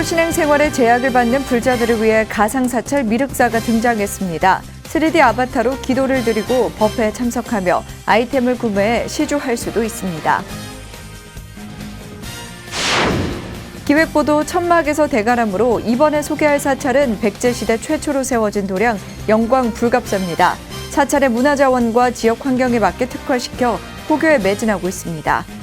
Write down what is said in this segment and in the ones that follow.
코로나19로 신행 생활에 제약을 받는 불자들을 위해 가상사찰 미륵사가 등장했습니다. 3D 아바타로 기도를 드리고 법회에 참석하며 아이템을 구매해 시주할 수도 있습니다. 기획보도 천막에서 대가람으로 이번에 소개할 사찰은 백제시대 최초로 세워진 도량 영광 불갑사입니다. 사찰의 문화자원과 지역 환경에 맞게 특화시켜 포교에 매진하고 있습니다.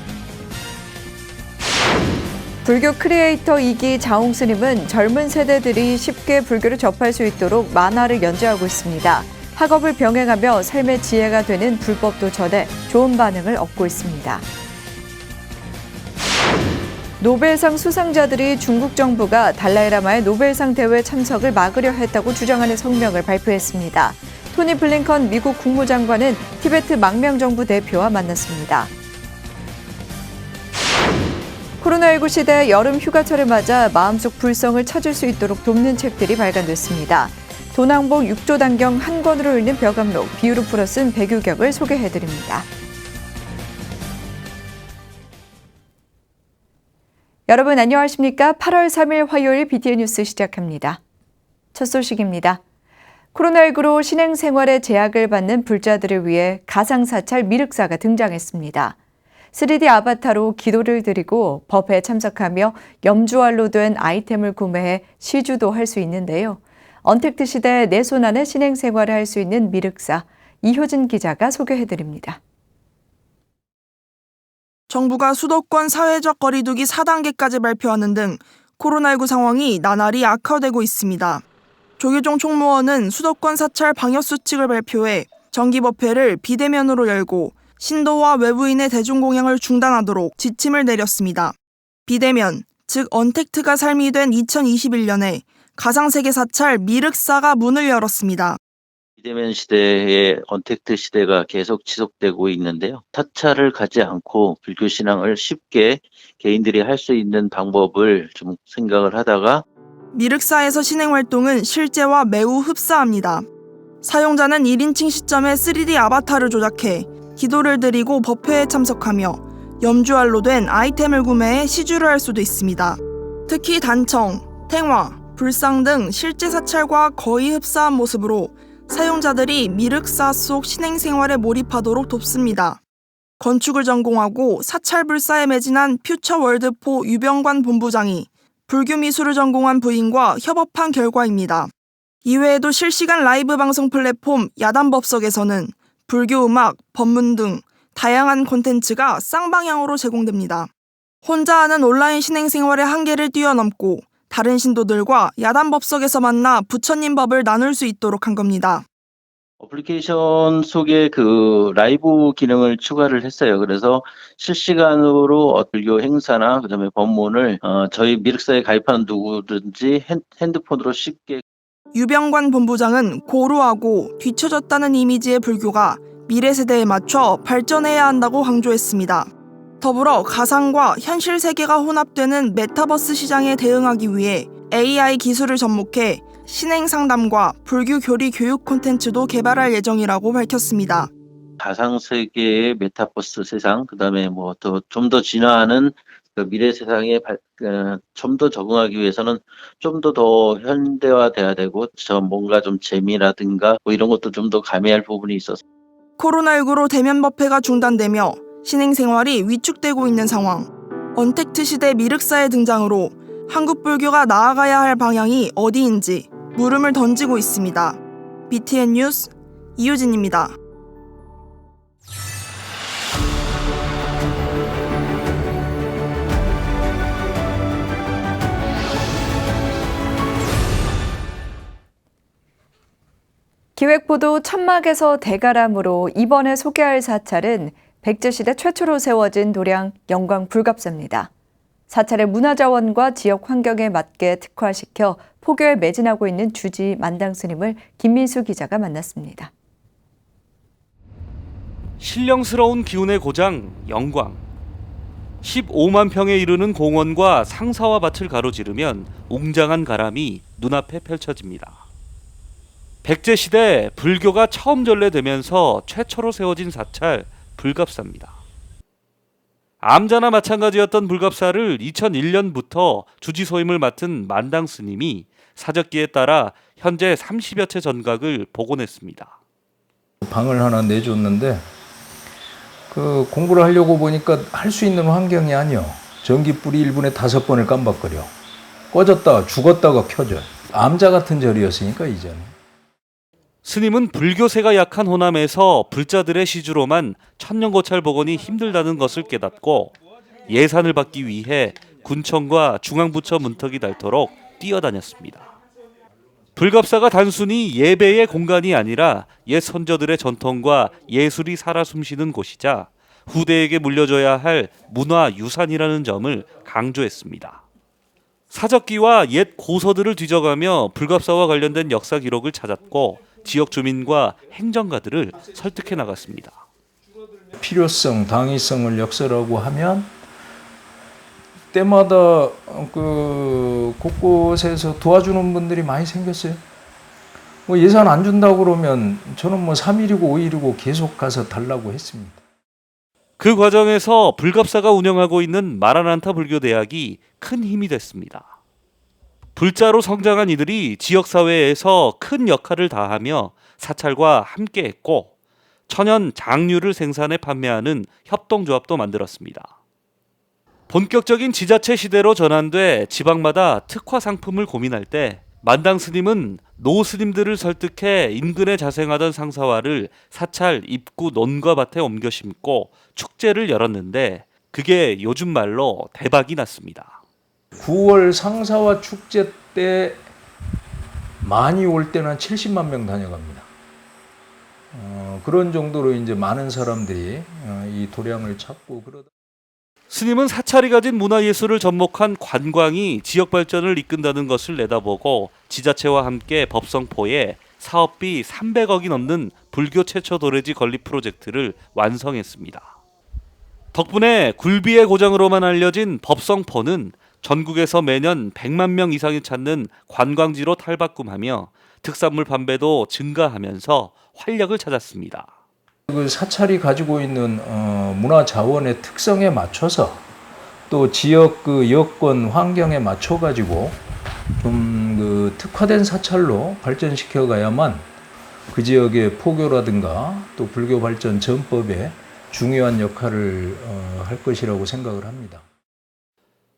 불교 크리에이터 이기 자홍 스님은 젊은 세대들이 쉽게 불교를 접할 수 있도록 만화를 연재하고 있습니다. 학업을 병행하며 삶의 지혜가 되는 불법도 전해 좋은 반응을 얻고 있습니다. 노벨상 수상자들이 중국 정부가 달라이라마의 노벨상 대회 참석을 막으려 했다고 주장하는 성명을 발표했습니다. 토니 블링컨 미국 국무장관은 티베트 망명정부 대표와 만났습니다. 코로나19 시대 여름 휴가철을 맞아 마음속 불성을 찾을 수 있도록 돕는 책들이 발간됐습니다. 도낭봉 6조 단경 한 권으로 읽는 벼감록 비유로 풀어 쓴 배규격을 소개해드립니다. 여러분 안녕하십니까? 8월 3일 화요일 BTN 뉴스 시작합니다. 첫 소식입니다. 코로나19로 신행 생활에 제약을 받는 불자들을 위해 가상사찰 미륵사가 등장했습니다. 3D 아바타로 기도를 드리고 법회에 참석하며 염주알로 된 아이템을 구매해 시주도 할 수 있는데요. 언택트 시대 내 손 안에 신행 생활을 할 수 있는 미륵사 이효진 기자가 소개해 드립니다. 정부가 수도권 사회적 거리두기 4단계까지 발표하는 등 코로나19 상황이 나날이 악화되고 있습니다. 조계종 총무원은 수도권 사찰 방역 수칙을 발표해 정기 법회를 비대면으로 열고 신도와 외부인의 대중공양을 중단하도록 지침을 내렸습니다. 비대면, 즉 언택트가 삶이 된 2021년에 가상세계 사찰 미륵사가 문을 열었습니다. 비대면 시대의 언택트 시대가 계속 지속되고 있는데요. 타차를 가지 않고 불교 신앙을 쉽게 개인들이 할 수 있는 방법을 좀 생각을 하다가 미륵사에서 진행 활동은 실제와 매우 흡사합니다. 사용자는 1인칭 시점에 3D 아바타를 조작해 기도를 드리고 법회에 참석하며 염주알로 된 아이템을 구매해 시주를 할 수도 있습니다. 특히 단청, 탱화, 불상 등 실제 사찰과 거의 흡사한 모습으로 사용자들이 미륵사 속 신행 생활에 몰입하도록 돕습니다. 건축을 전공하고 사찰불사에 매진한 퓨처월드포 유병관 본부장이 불교 미술을 전공한 부인과 협업한 결과입니다. 이외에도 실시간 라이브 방송 플랫폼 야단법석에서는 불교 음악, 법문 등 다양한 콘텐츠가 쌍방향으로 제공됩니다. 혼자 하는 온라인 신행 생활의 한계를 뛰어넘고 다른 신도들과 야단 법석에서 만나 부처님 법을 나눌 수 있도록 한 겁니다. 어플리케이션 속에 그 라이브 기능을 추가를 했어요. 그래서 실시간으로 어, 불교 행사나 그다음에 법문을 어, 저희 미륵사에 가입하는 누구든지 핸, 핸드폰으로 쉽게 유병관 본부장은 고루하고 뒤처졌다는 이미지의 불교가 미래 세대에 맞춰 발전해야 한다고 강조했습니다. 더불어 가상과 현실 세계가 혼합되는 메타버스 시장에 대응하기 위해 AI 기술을 접목해 신행 상담과 불교 교리 교육 콘텐츠도 개발할 예정이라고 밝혔습니다. 가상 세계의 메타버스 세상, 그다음에 뭐 더 좀더 진화하는 그 미래 세상에 어, 좀더 적응하기 위해서는 좀 더 더 현대화돼야 되고 저 뭔가 좀 재미라든가 뭐 이런 것도 좀 더 가미할 부분이 있어서 코로나19로 대면 법회가 중단되며 신행 생활이 위축되고 있는 상황. 언택트 시대 미륵사의 등장으로 한국 불교가 나아가야 할 방향이 어디인지 물음을 던지고 있습니다. BTN 뉴스 이유진입니다. 기획보도 천막에서 대가람으로 이번에 소개할 사찰은 백제시대 최초로 세워진 도량 영광 불갑사입니다. 사찰의 문화자원과 지역 환경에 맞게 특화시켜 포교에 매진하고 있는 주지 만당 스님을 김민수 기자가 만났습니다. 신령스러운 기운의 고장 영광 15만 평에 이르는 공원과 상사와 밭을 가로지르면 웅장한 가람이 눈앞에 펼쳐집니다. 백제 시대 불교가 처음 전래되면서 최초로 세워진 사찰 불갑사입니다. 암자나 마찬가지였던 불갑사를 2001년부터 주지소임을 맡은 만당 스님이 사적기에 따라 현재 30여 채 전각을 복원했습니다. 방을 하나 내줬는데 그 공부를 하려고 보니까 할 수 있는 환경이 아니요. 전기불이 1분에 다섯 번을 깜박거려. 꺼졌다가 죽었다가 켜져. 암자 같은 절이었으니까 이제는. 스님은 불교세가 약한 호남에서 불자들의 시주로만 천년고찰 복원이 힘들다는 것을 깨닫고 예산을 받기 위해 군청과 중앙부처 문턱이 닳도록 뛰어다녔습니다. 불갑사가 단순히 예배의 공간이 아니라 옛 선조들의 전통과 예술이 살아 숨쉬는 곳이자 후대에게 물려줘야 할 문화 유산이라는 점을 강조했습니다. 사적기와 옛 고서들을 뒤져가며 불갑사와 관련된 역사 기록을 찾았고 지역 주민과 행정가들을 설득해 나갔습니다. 필요성, 당위성을 역설하고 하면 때마다 그 곳곳에서 도와주는 분들이 많이 생겼어요. 뭐 예산 안 준다고 그러면 저는 뭐 3일이고 5일이고 계속 가서 달라고 했습니다. 그 과정에서 불갑사가 운영하고 있는 마라난타 불교대학이 큰 힘이 됐습니다. 불자로 성장한 이들이 지역사회에서 큰 역할을 다하며 사찰과 함께했고 천연 장류를 생산해 판매하는 협동조합도 만들었습니다. 본격적인 지자체 시대로 전환돼 지방마다 특화 상품을 고민할 때 만당 스님은 노 스님들을 설득해 인근에 자생하던 상사화를 사찰 입구 논과 밭에 옮겨 심고 축제를 열었는데 그게 요즘 말로 대박이 났습니다. 9월 상사화 축제 때 많이 올 때는 한 70만 명 다녀갑니다. 어, 그런 정도로 이제 많은 사람들이 어, 이 도량을 찾고 그러다. 스님은 사찰이 가진 문화예술을 접목한 관광이 지역 발전을 이끈다는 것을 내다보고 지자체와 함께 법성포에 사업비 300억이 넘는 불교 최초 도래지 건립 프로젝트를 완성했습니다. 덕분에 굴비의 고장으로만 알려진 법성포는 전국에서 매년 100만 명 이상이 찾는 관광지로 탈바꿈하며 특산물 판매도 증가하면서 활력을 찾았습니다. 그 사찰이 가지고 있는 어, 문화 자원의 특성에 맞춰서 또 지역 그 여건 환경에 맞춰 가지고 좀 그 특화된 사찰로 발전시켜 가야만 그 지역의 포교라든가 또 불교 발전 전법에 중요한 역할을 어, 할 것이라고 생각을 합니다.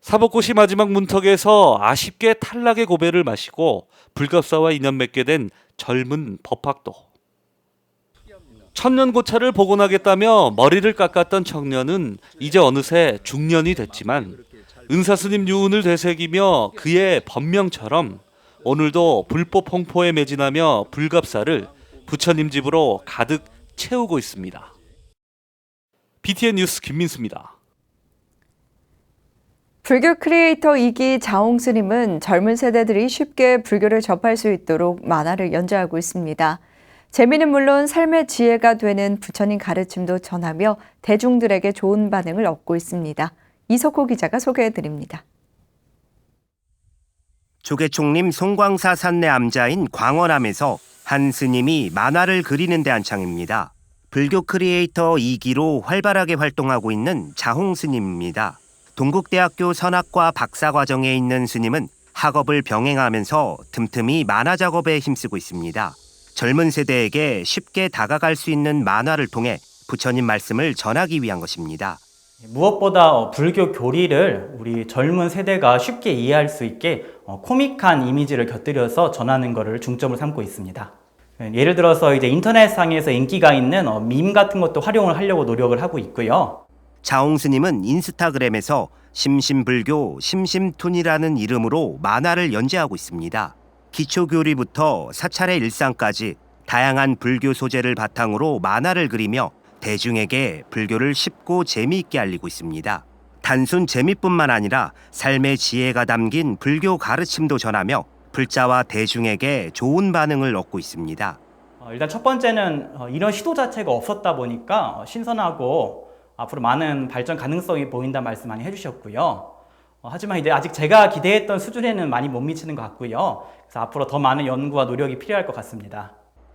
사법고시 마지막 문턱에서 아쉽게 탈락의 고배를 마시고 불갑사와 인연 맺게 된 젊은 법학도. 천년고찰을 복원하겠다며 머리를 깎았던 청년은 이제 어느새 중년이 됐지만 은사스님 유운을 되새기며 그의 법명처럼 오늘도 불법 홍포에 매진하며 불갑사를 부처님 집으로 가득 채우고 있습니다. BTN 뉴스 김민수입니다. 불교 크리에이터 이기 자홍 스님은 젊은 세대들이 쉽게 불교를 접할 수 있도록 만화를 연재하고 있습니다. 재미는 물론 삶의 지혜가 되는 부처님 가르침도 전하며 대중들에게 좋은 반응을 얻고 있습니다. 이석호 기자가 소개해 드립니다. 조계총림 송광사 산내 암자인 광원암에서 한 스님이 만화를 그리는 데 한창입니다. 불교 크리에이터 2기로 활발하게 활동하고 있는 자홍 스님입니다. 동국대학교 선학과 박사 과정에 있는 스님은 학업을 병행하면서 틈틈이 만화 작업에 힘쓰고 있습니다. 젊은 세대에게 쉽게 다가갈 수 있는 만화를 통해 부처님 말씀을 전하기 위한 것입니다. 무엇보다 어, 불교 교리를 우리 젊은 세대가 쉽게 이해할 수 있게 어, 코믹한 이미지를 곁들여서 전하는 것을 중점을 삼고 있습니다. 예, 예를 들어서 이제 인터넷상에서 인기가 있는 어, 밈 같은 것도 활용을 하려고 노력을 하고 있고요. 자홍 스님은 인스타그램에서 심심불교 심심툰이라는 이름으로 만화를 연재하고 있습니다. 기초교리부터 사찰의 일상까지 다양한 불교 소재를 바탕으로 만화를 그리며 대중에게 불교를 쉽고 재미있게 알리고 있습니다. 단순 재미뿐만 아니라 삶의 지혜가 담긴 불교 가르침도 전하며 불자와 대중에게 좋은 반응을 얻고 있습니다. 어, 일단 첫 번째는 어, 이런 시도 자체가 없었다 보니까 어, 신선하고 앞으로 많은 발전 가능성이 보인다는 말씀 많이 해주셨고요. 어, 하지만 이제 아직 제가 기대했던 수준에는 많이 못 미치는 것 같고요. 그래서 앞으로 더 많은 연구와 노력이 필요할 것 같습니다.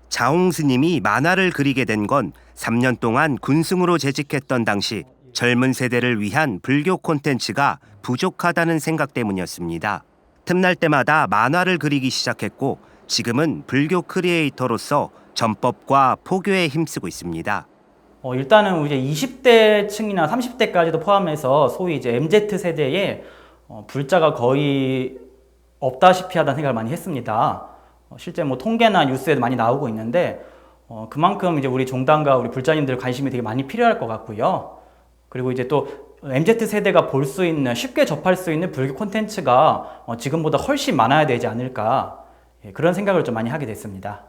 자홍 스님이 만화를 그리게 된 건 3년 동안 군승으로 재직했던 당시 젊은 세대를 위한 불교 콘텐츠가 부족하다는 생각 때문이었습니다. 틈날 때마다 만화를 그리기 시작했고 지금은 불교 크리에이터로서 전법과 포교에 힘쓰고 있습니다. 어, 일단은 이제 20대층이나 30대까지도 포함해서 소위 이제 MZ 세대에 어, 불자가 거의 없다시피 하다는 생각을 많이 했습니다. 어, 실제 뭐 통계나 뉴스에도 많이 나오고 있는데 어, 그만큼 이제 우리 종단과 우리 불자님들 관심이 되게 많이 필요할 것 같고요. 그리고 이제 또 MZ 세대가 볼 수 있는 쉽게 접할 수 있는 불교 콘텐츠가 어, 지금보다 훨씬 많아야 되지 않을까 예, 그런 생각을 좀 많이 하게 됐습니다.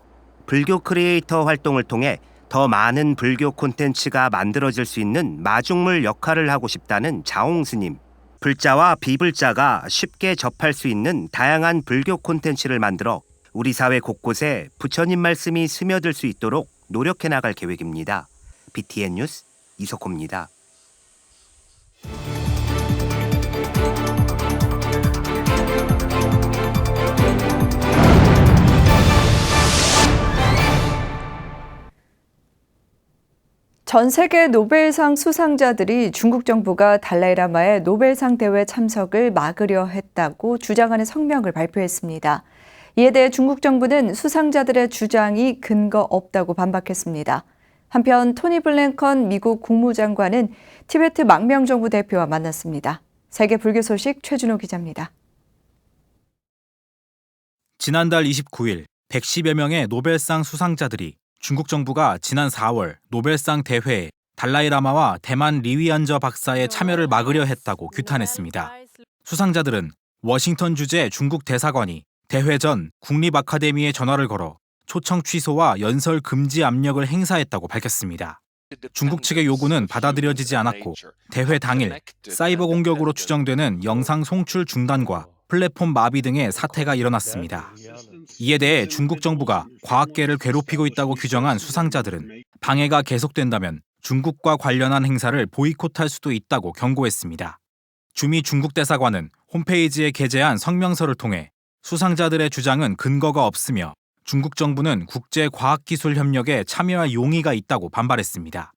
불교 크리에이터 활동을 통해 더 많은 불교 콘텐츠가 만들어질 수 있는 마중물 역할을 하고 싶다는 자홍 스님. 불자와 비불자가 쉽게 접할 수 있는 다양한 불교 콘텐츠를 만들어 우리 사회 곳곳에 부처님 말씀이 스며들 수 있도록 노력해 나갈 계획입니다. BTN 뉴스 이석호입니다. 전 세계 노벨상 수상자들이 중국 정부가 달라이라마의 노벨상 대회 참석을 막으려 했다고 주장하는 성명을 발표했습니다. 이에 대해 중국 정부는 수상자들의 주장이 근거 없다고 반박했습니다. 한편 토니 블랭컨 미국 국무장관은 티베트 망명정부 대표와 만났습니다. 세계 불교 소식 최준호 기자입니다. 지난달 29일 110여 명의 노벨상 수상자들이 중국 정부가 지난 4월 노벨상 대회에 달라이라마와 대만 리위안저 박사의 참여를 막으려 했다고 규탄했습니다. 수상자들은 워싱턴 주재 중국 대사관이 대회 전 국립 아카데미에 전화를 걸어 초청 취소와 연설 금지 압력을 행사했다고 밝혔습니다. 중국 측의 요구는 받아들여지지 않았고 대회 당일 사이버 공격으로 추정되는 영상 송출 중단과 플랫폼 마비 등의 사태가 일어났습니다. 이에 대해 중국 정부가 과학계를 괴롭히고 있다고 규정한 수상자들은 방해가 계속된다면 중국과 관련한 행사를 보이콧할 수도 있다고 경고했습니다. 주미 중국 대사관은 홈페이지에 게재한 성명서를 통해 수상자들의 주장은 근거가 없으며 중국 정부는 국제 과학기술 협력에 참여할 용의가 있다고 반발했습니다.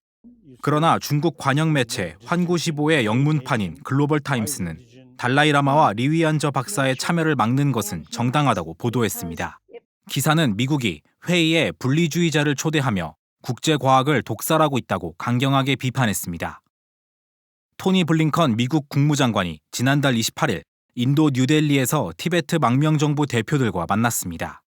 그러나 중국 관영 매체 환구시보의 영문판인 글로벌 타임스는 달라이라마와 리위안저 박사의 참여를 막는 것은 정당하다고 보도했습니다. 기사는 미국이 회의에 분리주의자를 초대하며 국제과학을 독살하고 있다고 강경하게 비판했습니다. 토니 블링컨 미국 국무장관이 지난달 28일 인도 뉴델리에서 티베트 망명정부 대표들과 만났습니다.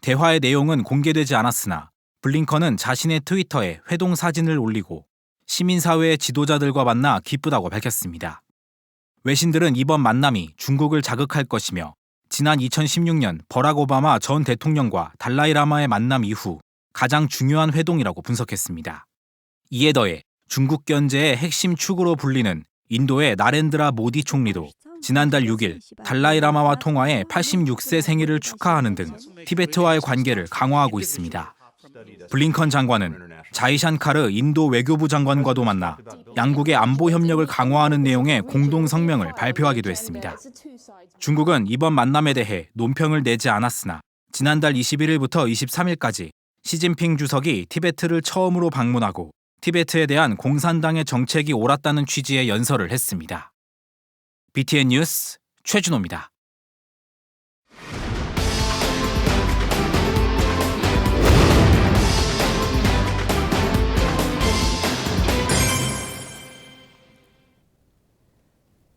대화의 내용은 공개되지 않았으나 블링컨은 자신의 트위터에 회동 사진을 올리고 시민사회의 지도자들과 만나 기쁘다고 밝혔습니다. 외신들은 이번 만남이 중국을 자극할 것이며 지난 2016년 버락 오바마 전 대통령과 달라이라마의 만남 이후 가장 중요한 회동이라고 분석했습니다. 이에 더해 중국 견제의 핵심 축으로 불리는 인도의 나렌드라 모디 총리도 지난달 6일 달라이라마와 통화해 86세 생일을 축하하는 등 티베트와의 관계를 강화하고 있습니다. 블링컨 장관은 자이샨카르 인도 외교부 장관과도 만나 양국의 안보 협력을 강화하는 내용의 공동 성명을 발표하기도 했습니다. 중국은 이번 만남에 대해 논평을 내지 않았으나 지난달 21일부터 23일까지 시진핑 주석이 티베트를 처음으로 방문하고 티베트에 대한 공산당의 정책이 옳았다는 취지의 연설을 했습니다. BTN 뉴스 최준호입니다.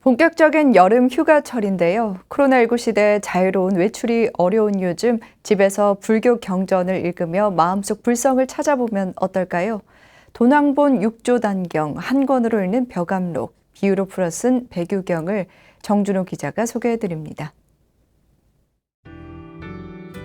본격적인 여름 휴가철인데요. 코로나19 시대 자유로운 외출이 어려운 요즘 집에서 불교 경전을 읽으며 마음속 불성을 찾아보면 어떨까요? 돈왕본 육조단경 한 권으로 읽는 벼감록, 비유로 풀어 쓴 배규경을 정준호 기자가 소개해 드립니다.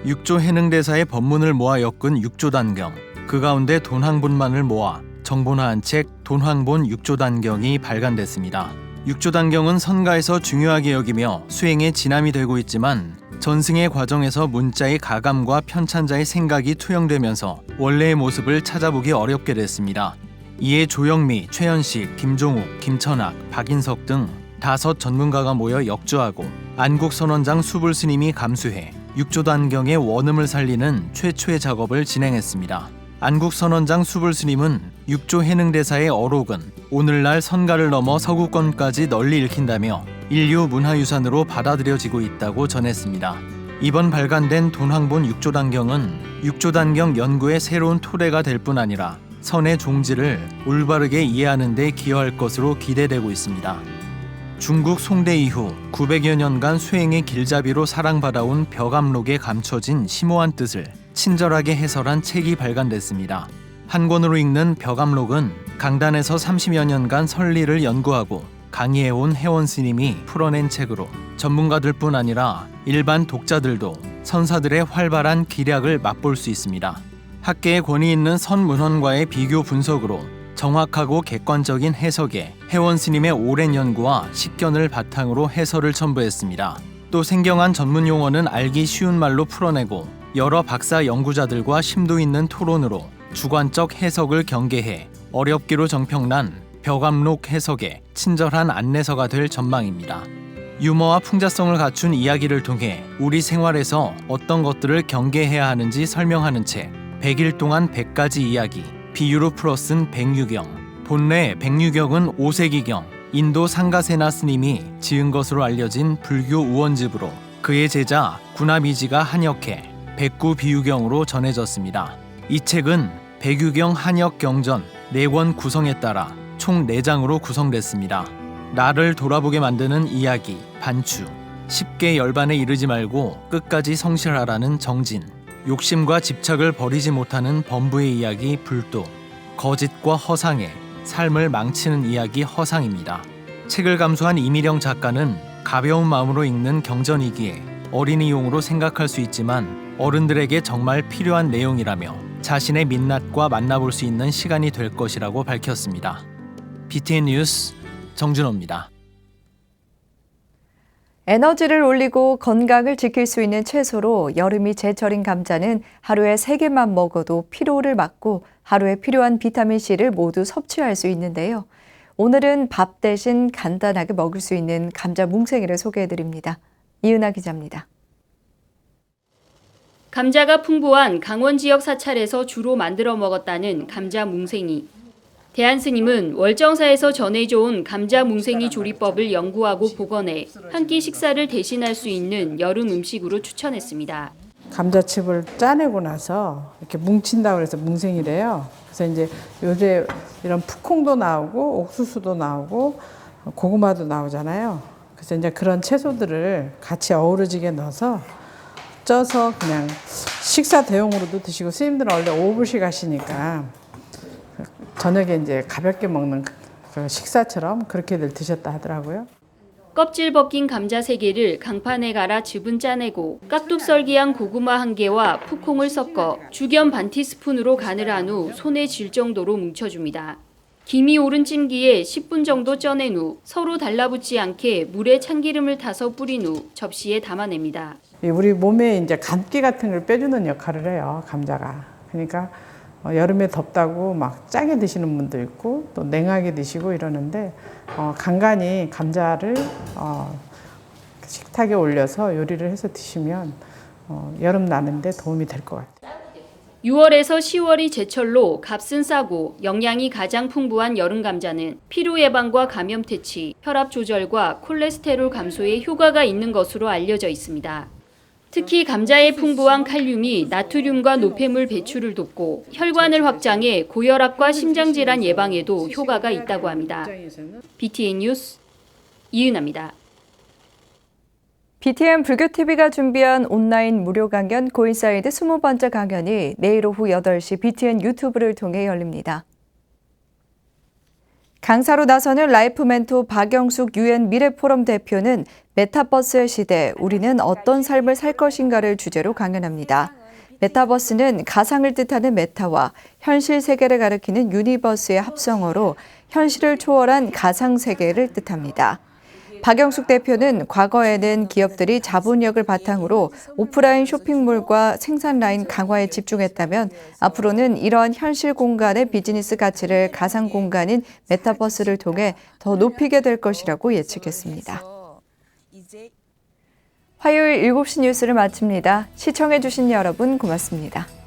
육조 해능대사의 법문을 모아 엮은 육조단경. 그 가운데 돈황본만을 모아 정본화한 책 돈황본 육조단경이 발간됐습니다. 육조단경은 선가에서 중요하게 여기며 수행에 진함이 되고 있지만 전승의 과정에서 문자의 가감과 편찬자의 생각이 투영되면서 원래의 모습을 찾아보기 어렵게 됐습니다. 이에 조영미, 최현식, 김종욱, 김천학, 박인석 등 다섯 전문가가 모여 역주하고 안국선원장 수불스님이 감수해 육조단경의 원음을 살리는 최초의 작업을 진행했습니다. 안국선원장 수불스님은 육조 해능대사의 어록은 오늘날 선가를 넘어 서구권까지 널리 읽힌다며 인류 문화유산으로 받아들여지고 있다고 전했습니다. 이번 발간된 돈황본 육조단경은 육조단경 연구의 새로운 토대가 될 뿐 아니라 선의 종지를 올바르게 이해하는 데 기여할 것으로 기대되고 있습니다. 중국 송대 이후 900여 년간 수행의 길잡이로 사랑받아온 벽암록에 감춰진 심오한 뜻을 친절하게 해설한 책이 발간됐습니다. 한 권으로 읽는 벽암록은 강단에서 30여 년간 설리를 연구하고 강의해온 회원 스님이 풀어낸 책으로 전문가들 뿐 아니라 일반 독자들도 선사들의 활발한 기략을 맛볼 수 있습니다. 학계에 권위 있는 선문헌과의 비교 분석으로 정확하고 객관적인 해석에 회원 스님의 오랜 연구와 식견을 바탕으로 해설을 첨부했습니다. 또 생경한 전문 용어는 알기 쉬운 말로 풀어내고 여러 박사 연구자들과 심도 있는 토론으로 주관적 해석을 경계해 어렵기로 정평난 벽암록 해석에 친절한 안내서가 될 전망입니다. 유머와 풍자성을 갖춘 이야기를 통해 우리 생활에서 어떤 것들을 경계해야 하는지 설명하는 책 100일 동안 100가지 이야기 비유로 풀어 쓴 백유경 본래 백유경은 5세기경 인도 상가세나 스님이 지은 것으로 알려진 불교 우원집으로 그의 제자 구나미지가 한역해 백구 비유경으로 전해졌습니다. 이 책은 백유경 한역 경전 4권 구성에 따라 총 4장으로 구성됐습니다. 나를 돌아보게 만드는 이야기 반추 쉽게 열반에 이르지 말고 끝까지 성실하라는 정진 욕심과 집착을 버리지 못하는 범부의 이야기 불도 거짓과 허상에 삶을 망치는 이야기 허상입니다. 책을 감수한 이미령 작가는 가벼운 마음으로 읽는 경전이기에 어린이용으로 생각할 수 있지만 어른들에게 정말 필요한 내용이라며 자신의 민낯과 만나볼 수 있는 시간이 될 것이라고 밝혔습니다. BTN 뉴스 정준호입니다. 에너지를 올리고 건강을 지킬 수 있는 채소로 여름이 제철인 감자는 하루에 3개만 먹어도 피로를 막고 하루에 필요한 비타민C를 모두 섭취할 수 있는데요. 오늘은 밥 대신 간단하게 먹을 수 있는 감자 뭉생이를 소개해 드립니다. 이은하 기자입니다. 감자가 풍부한 강원 지역 사찰에서 주로 만들어 먹었다는 감자 뭉생이. 대한 스님은 월정사에서 전해져온 감자 뭉생이 조리법을 연구하고 복원해 한 끼 식사를 대신할 수 있는 여름 음식으로 추천했습니다. 감자칩을 짜내고 나서 이렇게 뭉친다고 그래서 뭉생이래요. 그래서 이제 요새 이런 푸콩도 나오고 옥수수도 나오고 고구마도 나오잖아요. 그래서 이제 그런 채소들을 같이 어우러지게 넣어서 쪄서 그냥 식사 대용으로도 드시고 스님들은 원래 오붓이 가시니까 저녁에 이제 가볍게 먹는 그 식사처럼 그렇게들 드셨다 하더라고요. 껍질 벗긴 감자 3개를 강판에 갈아 즙은 짜내고 깍둑 썰기한 고구마 1개와 푸콩을 섞어 주견 반 티스푼으로 간을 한 후 손에 질 정도로 뭉쳐줍니다. 김이 오른 찜기에 10분 정도 쪄낸 후 서로 달라붙지 않게 물에 참기름을 타서 뿌린 후 접시에 담아냅니다. 우리 몸에 이제 간기 같은 걸 빼주는 역할을 해요, 감자가. 그러니까 어, 여름에 덥다고 막 짜게 드시는 분도 있고 또 냉하게 드시고 이러는데 어, 간간히 감자를 어, 식탁에 올려서 요리를 해서 드시면 어, 여름 나는데 도움이 될 것 같아요. 6월에서 10월이 제철로 값은 싸고 영양이 가장 풍부한 여름 감자는 피로 예방과 감염 퇴치, 혈압 조절과 콜레스테롤 감소에 효과가 있는 것으로 알려져 있습니다. 특히 감자의 풍부한 칼륨이 나트륨과 노폐물 배출을 돕고 혈관을 확장해 고혈압과 심장질환 예방에도 효과가 있다고 합니다. BTN 뉴스 이은아입니다. BTN 불교TV가 준비한 온라인 무료 강연 고인사이드 20번째 강연이 내일 오후 8시 BTN 유튜브를 통해 열립니다. 강사로 나서는 라이프 멘토 박영숙 유엔 미래포럼 대표는 메타버스의 시대, 우리는 어떤 삶을 살 것인가를 주제로 강연합니다. 메타버스는 가상을 뜻하는 메타와 현실 세계를 가리키는 유니버스의 합성어로 현실을 초월한 가상 세계를 뜻합니다. 박영숙 대표는 과거에는 기업들이 자본력을 바탕으로 오프라인 쇼핑몰과 생산 라인 강화에 집중했다면 앞으로는 이러한 현실 공간의 비즈니스 가치를 가상 공간인 메타버스를 통해 더 높이게 될 것이라고 예측했습니다. 화요일 7시 뉴스를 마칩니다. 시청해주신 여러분 고맙습니다.